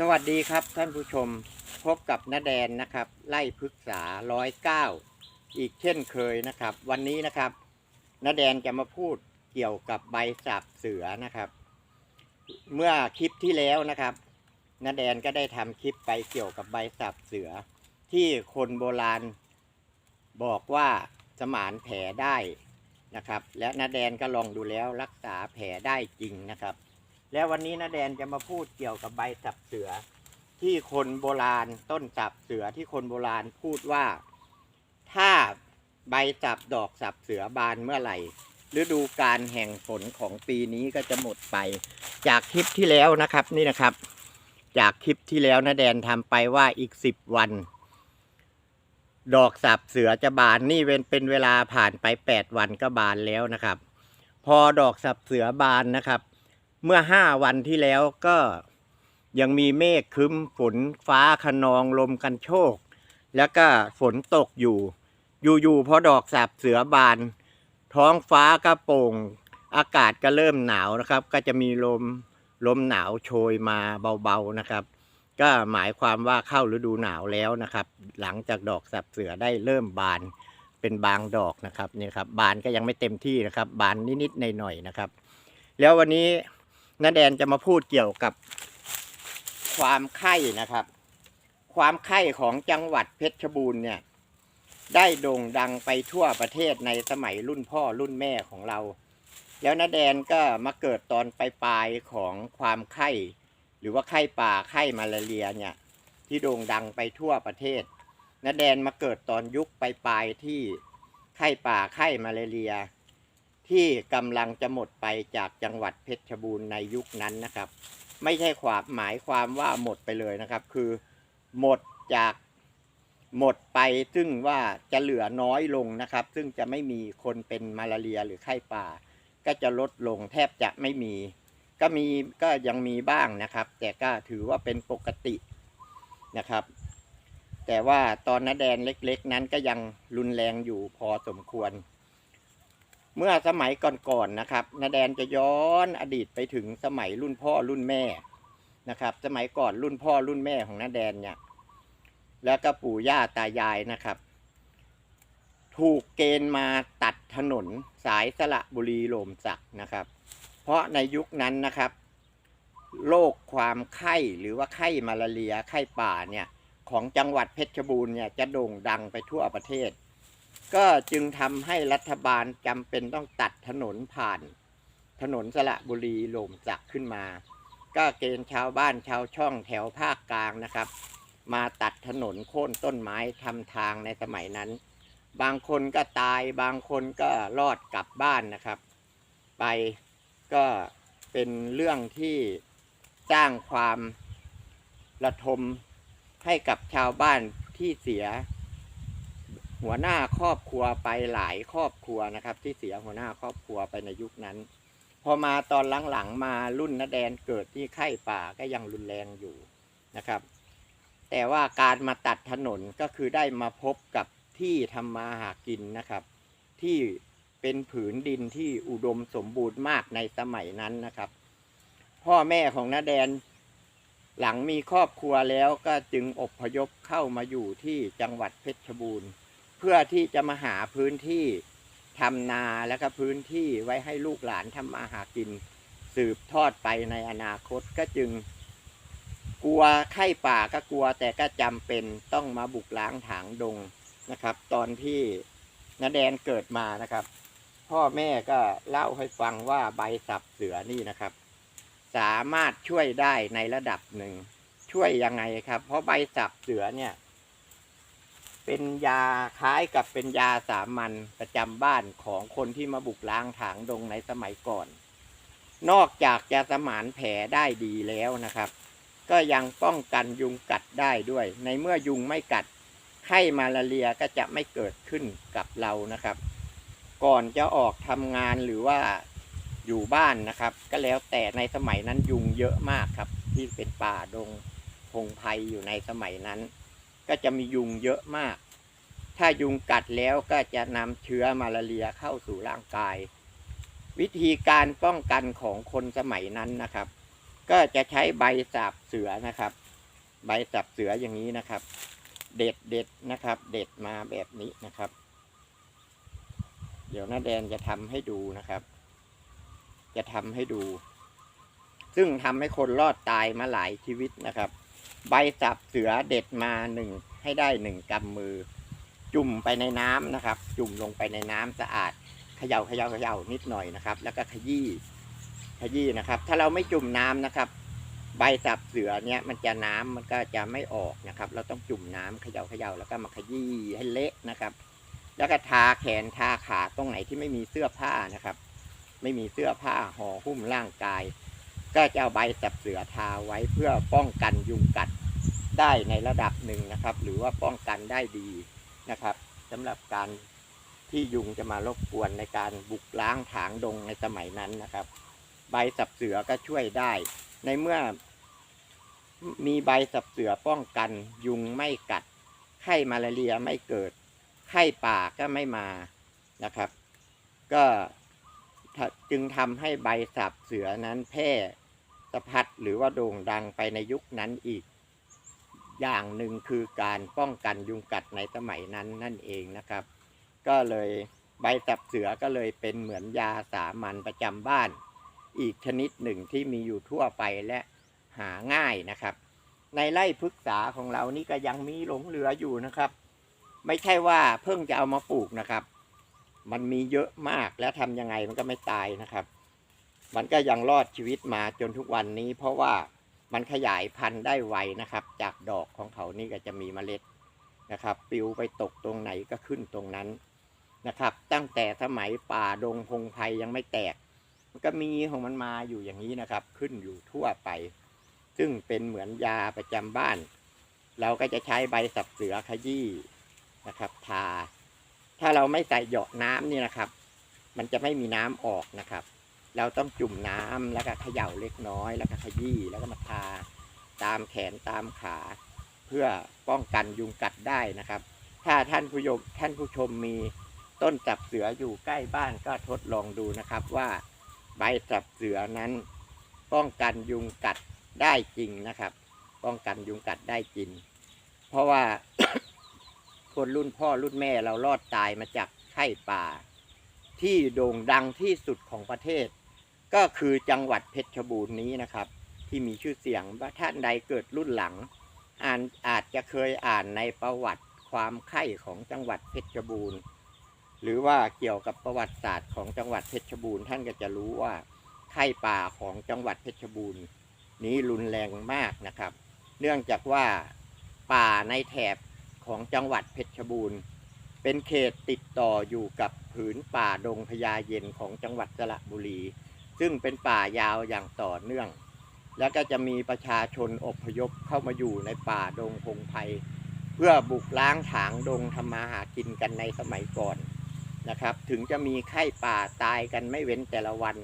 สวัสดีครับท่านผู้ชมพบกับน้าแดนนะครับ ไล่พฤกษาร้อยเก้าอีกเช่นเคยนะครับ วันนี้นะครับน้าแดนจะมาพูดเกี่ยวกับใบสับเสือนะครับ เมื่อคลิปที่แล้วนะครับน้าแดนก็ได้ทำคลิปไปเกี่ยวกับใบสับเสือ ที่คนโบราณ บอกว่าสมานแผลได้นะครับ และน้าแดนก็ลองดูแล้วรักษาแผลได้จริงนะครับ แล้ววันนี้นะแดนจะมาพูดเกี่ยวกับใบสับเสือ ที่คนโบราณต้นสับเสือที่คนโบราณพูดว่า ถ้าใบสับดอกสับเสือบานเมื่อไหร่ฤดูการแห่งฝนของปีนี้ก็จะหมดไป จากคลิปที่แล้วนะครับนี่นะครับ จากคลิปที่แล้วนะแดนทำไปว่าอีกสิบวัน ดอกสับเสือจะบานนี่เป็นเป็นเวลาผ่านไปแปดวันก็บานแล้วนะครับ พอดอกสับเสือบานนะครับ เมื่อห้าวันที่แล้วก็ยังมีเมฆครึ้มฝนฟ้าขนองลมกันโชก แล้วก็ฝนตกอยู่ อยู่ๆพอดอกสับเสือบาน ท้องฟ้าก็โปร่ง อากาศก็เริ่มหนาวนะครับ ก็จะมีลมลมหนาวโชยมาเบาๆนะครับ ก็หมายความว่าเข้าฤดูหนาวแล้วนะครับ หลังจากดอกสับเสือได้เริ่มบานเป็นบางดอกนะครับนี่ครับ บานก็ยังไม่เต็มที่นะครับ บานนิดๆหน่อยๆนะครับ แล้ววันนี้ น้าแดนจะมาพูดเกี่ยวกับ ความไข้นะครับ ความไข้ของจังหวัดเพชรบูรณ์เนี่ย ได้โด่งดังไปทั่วประเทศในสมัยรุ่นพ่อรุ่นแม่ของเรา แล้วน้าแดนก็มาเกิดตอนปลายๆของความไข้ หรือว่าไข้ป่าไข้มาลาเรียเนี่ย ที่โด่งดังไปทั่วประเทศน้าแดนมาเกิดตอนยุคปลายๆที่ไข้ป่าไข้มาลาเรีย ที่กำลังจะหมดไปจากจังหวัดเพชรบูรณ์ในยุคนั้นนะครับ ไม่ใช่ความหมายความว่าหมดไปเลยนะครับ คือหมดจากหมดไปซึ่งว่าจะเหลือน้อยลงนะครับ ซึ่งจะไม่มีคนเป็นมาลาเรียหรือไข้ป่า ก็จะลดลงแทบจะไม่มี ก็มีก็ยังมีบ้างนะครับ แต่ก็ถือว่าเป็นปกตินะครับ แต่ว่าตอนนาแดนเล็กๆ นั้นก็ยังรุนแรงอยู่พอสมควร เมื่อสมัยก่อนๆนะครับนาแดนจะย้อนอดีตไปถึงสมัยรุ่นพ่อรุ่นแม่นะครับ สมัยก่อนรุ่นพ่อรุ่นแม่ของนาแดนเนี่ย แล้วก็ปู่ย่าตายายนะครับ ถูกเกณฑ์มาตัดถนนสายสระบุรีโลมสักนะครับ เพราะในยุคนั้นนะครับโรคความไข้หรือว่าไข้มาลาเรียไข้ป่าเนี่ยของจังหวัดเพชรบูรณ์เนี่ยจะโด่งดังไปทั่วประเทศ ก็จึงทำให้รัฐบาลจำเป็นต้องตัดถนนผ่าน ถนนสระบุรีหล่มจักขึ้นมา ก็เกณฑ์ชาวบ้านชาวช่องแถวภาคกลางนะครับ มาตัดถนนโค่นต้นไม้ทำทางในสมัยนั้น บางคนก็ตายบางคนก็รอดกลับบ้านนะครับ ไปก็เป็นเรื่องที่สร้างความระทมให้กับชาวบ้านที่เสีย หัวหน้าครอบครัวไปหลายครอบครัวนะครับ ที่เสียหัวหน้าครอบครัวไปในยุคนั้น พอมาตอนหลังๆมารุ่นนาแดนเกิดที่ไข้ป่าก็ยังรุนแรงอยู่นะครับ แต่ว่าการมาตัดถนนก็คือได้มาพบกับที่ทำมาหากินนะครับ ที่เป็นผืนดินที่อุดมสมบูรณ์มากในสมัยนั้นนะครับ พ่อแม่ของนาแดน หลังมีครอบครัวแล้วก็จึงอบพยพเข้ามาอยู่ที่จังหวัดเพชรบูรณ์ พื่อที่จะมาหาพื้นที่ทำนาแล้วก็พื้นที่ไว้ให้ลูกหลานทำมาหากิน สืบทอดไปในอนาคตก็จึง กลัวไข้ป่าก็กลัว แต่ก็จำเป็นต้องมาบุกล้างถางดงนะครับ ตอนที่นาแดนเกิดมานะครับ พ่อแม่ก็เล่าให้ฟังว่าใบสับเสือนี่นะครับ สามารถช่วยได้ในระดับหนึ่งช่วยยังไงครับ เพราะใบสับเสือเนี่ย เป็นยาคล้ายกับเป็นยาสามัญประจำบ้านของคนที่มาบุกล้างถางดงในสมัยก่อน นอกจากจะสมานแผลได้ดีแล้วนะครับ ก็ยังป้องกันยุงกัดได้ด้วย ในเมื่อยุงไม่กัดไข้มาลาเรียก็จะไม่เกิดขึ้นกับเรานะครับ ก่อนจะออกทำงานหรือว่าอยู่บ้านนะครับ ก็แล้วแต่ในสมัยนั้นยุงเยอะมากครับ ที่เป็นป่าดงพงไพรอยู่ในสมัยนั้น ก็จะมียุงเยอะมาก ถ้ายุงกัดแล้วก็จะนำเชื้อมาลาเรียเข้าสู่ร่างกาย วิธีการป้องกันของคนสมัยนั้นนะครับ ก็จะใช้ใบสาบเสือนะครับ ใบสับเสืออย่างนี้นะครับ เด็ดเด็ดนะครับ เด็ดมาแบบนี้นะครับ เดี๋ยวน้าแดนจะทำให้ดูนะครับ จะทำให้ดู ซึ่งทำให้คนรอดตายมาหลายชีวิตนะครับ ใบสับเสือเด็ดมาหนึ่งให้ได้หนึ่งกำมือ จุ่มไปในน้ำนะครับ จุ่มลงไปในน้ำสะอาดเขย่าเขย่าเขย่านิดหน่อยนะครับ แล้วก็ขยี้ขยี้นะครับ ถ้าเราไม่จุ่มน้ำนะครับ ใบสับเสือเนี่ยมันจะน้ำมันก็จะไม่ออกนะครับ เราต้องจุ่มน้ำเขย่าเขย่าแล้วก็มาขยี้ให้เละนะครับ แล้วก็ทาแขนทาขาตรงไหนที่ไม่มีเสื้อผ้านะครับ ไม่มีเสื้อผ้าห่อหุ้มร่างกาย ก็จะเอาใบสับเสือทาไว้เพื่อป้องกันยุงกัดได้ในระดับหนึ่งนะครับ หรือว่าป้องกันได้ดีนะครับสำหรับการที่ยุงจะมารบกวนในการบุกล้างถางดงในสมัยนั้นนะครับ ใบสับเสือก็ช่วยได้ ในเมื่อ มีใบสับเสือป้องกัน ยุงไม่กัดไข้มาลาเรียไม่เกิดไข้ป่าก็ไม่มานะครับ ก็จึงทำให้ใบสับเสือนั้นแพร่ สะพัดหรือว่าโด่งดังไปในยุคนั้นอีก อย่างหนึ่งคือการป้องกันยุงกัดในสมัยนั้นนั่นเองนะครับ ก็เลยใบสับเสือก็เลยเป็นเหมือนยาสามัญประจำบ้าน อีกชนิดหนึ่งที่มีอยู่ทั่วไปและหาง่ายนะครับ ในไร่พฤกษาของเรานี่ก็ยังมีหลงเหลืออยู่นะครับ ไม่ใช่ว่าเพิ่งจะเอามาปลูกนะครับ มันมีเยอะมากแล้วทำยังไงมันก็ไม่ตายนะครับ มันก็ยังรอดชีวิตมาจนทุกวันนี้ เพราะว่ามันขยายพันธุ์ได้ไวนะครับ จากดอกของเขานี่ก็จะมีเมล็ดนะครับปลิวไปตกตรงไหนก็ขึ้นตรงนั้นนะครับ ตั้งแต่สมัยป่าดงพงไพยังไม่แตก มันก็มีของมันมาอยู่อย่างนี้นะครับ ขึ้นอยู่ทั่วไป ซึ่งเป็นเหมือนยาประจำบ้าน เราก็จะใช้ใบสับเสือขยี้นะครับ ทา ถ้าเราไม่ใส่หยาะน้ำนี่นะครับ มันจะไม่มีน้ำออกนะครับ เราต้องจุ่มน้ำแล้วก็เขย่าเล็กน้อย แล้วก็ขยี้แล้วก็มาทาตามแขนตามขา เพื่อป้องกันยุงกัดได้นะครับ ถ้าท่านผู้ชมท่านผู้ชมมีต้นสับเสืออยู่ใกล้บ้านก็ทดลองดูนะครับว่าใบสับเสือนั้น ป้องกันยุงกัดได้จริงนะครับ ป้องกันยุงกัดได้จริง เพราะว่าคนรุ่นพ่อรุ่นแม่เรารอดตายมาจากไข้ป่า ที่โด่งดังที่สุดของประเทศ ก็คือจังหวัดเพชรบูรณ์นี้นะครับ ที่มีชื่อเสียงว่าท่านใดเกิดรุ่นหลัง อ่านอาจจะเคยอ่านในประวัติความไข้ของจังหวัดเพชรบูรณ์ หรือว่าเกี่ยวกับประวัติศาสตร์ของจังหวัดเพชรบูรณ์ท่านก็จะรู้ว่าไข้ป่าของจังหวัดเพชรบูรณ์ นี้รุนแรงมากนะครับ เนื่องจากว่าป่าในแถบของจังหวัดเพชรบูรณ์ เป็นเขตติดต่ออยู่กับผืนป่าดงพญาเย็นของจังหวัดสระบุรี ซึ่งเป็นป่ายาวอย่างต่อเนื่อง แล้วก็จะมีประชาชนอพยพเข้ามาอยู่ในป่าดงพงไพเพื่อบุกล้างถางดงทำมาหากินกันในสมัยก่อนนะครับ ถึงจะมีไข้ป่าตายกันไม่เว้นแต่ละวัน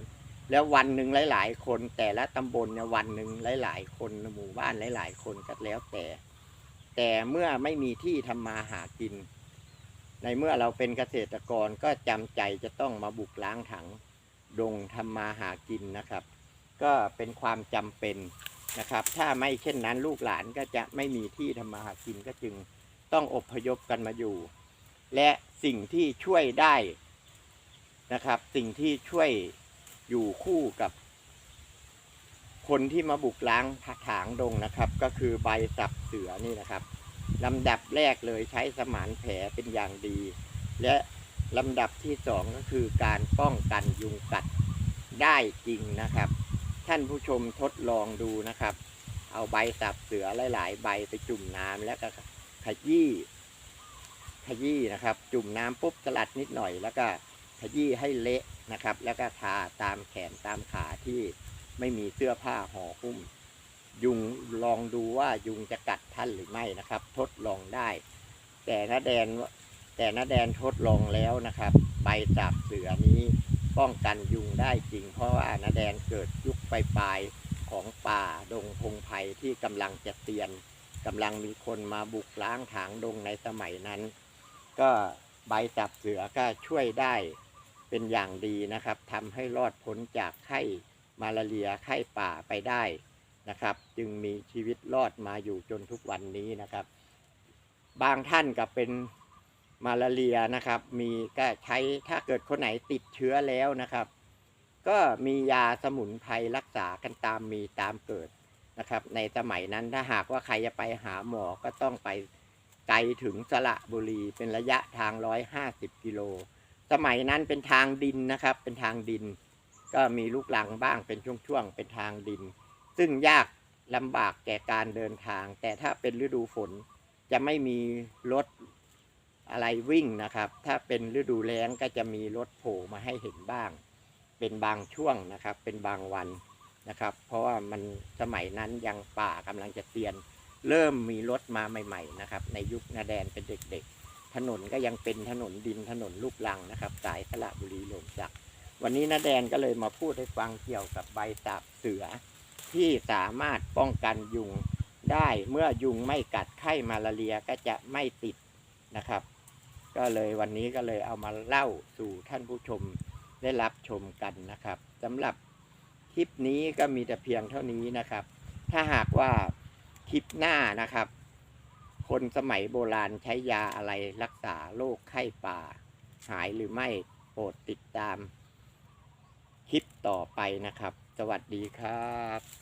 แล้ววันหนึ่งหลาย ๆ คนแต่ละตำบลเนี่ยวันหนึ่งหลาย ๆ คนหมู่บ้านหลาย ๆ คนก็แล้วแต่ แต่เมื่อไม่มีที่ทำมาหากิน ในเมื่อเราเป็นเกษตรกรก็จำใจจะต้องมาบุกล้างถัง ดงทำมาหากินนะครับ ก็เป็นความจำเป็นนะครับ ถ้าไม่เช่นนั้นลูกหลานก็จะไม่มีที่ทำมาหากินก็จึงต้องอบพยพกันมาอยู่ และสิ่งที่ช่วยได้นะครับ สิ่งที่ช่วยอยู่คู่กับคนที่มาบุกล้างถางดงนะครับ ก็คือใบสับเสือนี่นะครับลำดับแรกเลยใช้สมานแผลเป็นอย่างดี และ ลำดับที่สองก็คือการป้องกันยุงกัดได้จริงนะครับ ท่านผู้ชมทดลองดูนะครับ เอาใบสับเสือหลาย ๆ ใบไปจุ่มน้ำแล้วก็ขยี้ขยี้นะครับ จุ่มน้ำปุ๊บสลัดนิดหน่อย แล้วก็ขยี้ให้เละนะครับ แล้วก็ทาตามแขนตามขาที่ไม่มีเสื้อผ้าห่อหุ้ม ยุงลองดูว่ายุงจะกัดท่านหรือไม่นะครับ ทดลองได้ แต่นาแดน แต่นาแดนทดลองแล้วนะครับ ใบสับเสือนี้ป้องกันยุงได้จริง เพราะว่านาแดนเกิดยุคปลายๆของป่าดงพงไพ่ที่กำลังจะเตียนกำลังมีคนมาบุกล้างถางดงในสมัยนั้น ก็ใบสับเสือก็ช่วยได้เป็นอย่างดีนะครับทำให้รอดพ้นจากไข้มาลาเรียไข้ป่าไปได้นะครับ จึงมีชีวิตรอดมาอยู่จนทุกวันนี้นะครับ บางท่านก็เป็น มาลาเรียนะครับ มีก็ใช้ถ้าเกิดคนไหนติดเชื้อแล้วนะครับ ก็มียาสมุนไพรรักษากันตามมีตามเกิดนะครับ ในสมัยนั้นถ้าหากว่าใครจะไปหาหมอก็ต้องไปไกลถึงสระบุรีเป็นระยะทางร้อยห้าสิบกิโล สมัยนั้นเป็นทางดินนะครับ เป็นทางดิน ก็มีลูกลังบ้างเป็นช่วงๆ เป็นทางดิน ซึ่งยากลำบากแก่การเดินทาง แต่ถ้าเป็นฤดูฝนจะไม่มีรถ อะไรวิ่งนะครับ ถ้าเป็นฤดูแล้งก็จะมีรถโผล่มาให้เห็นบ้าง เป็นบางช่วงนะครับ เป็นบางวันนะครับ เพราะว่ามันสมัยนั้นยังป่ากำลังจะเตียน เริ่มมีรถมาใหม่ๆนะครับ ในยุคนาแดนเป็นเด็กๆ ถนนก็ยังเป็นถนนดินถนนลูกลังนะครับ สายสระบุรีหลวงจักรวันนี้นาแดนก็เลยมาพูดให้ฟังเกี่ยวกับใบสาบเสือ ที่สามารถป้องกันยุงได้เมื่อยุงไม่กัดไข้มาลาเรียก็จะไม่ติดนะครับ ก็เลยวันนี้ก็เลยเอามาเล่าสู่ท่านผู้ชมได้รับชมกันนะครับสำหรับคลิปนี้ก็มีแต่เพียงเท่านี้นะครับ ถ้าหากว่าคลิปหน้านะครับ คนสมัยโบราณใช้ยาอะไรรักษาโรคไข้ป่า หายหรือไม่โปรดติดตาม คลิปต่อไปนะครับ สวัสดีครับ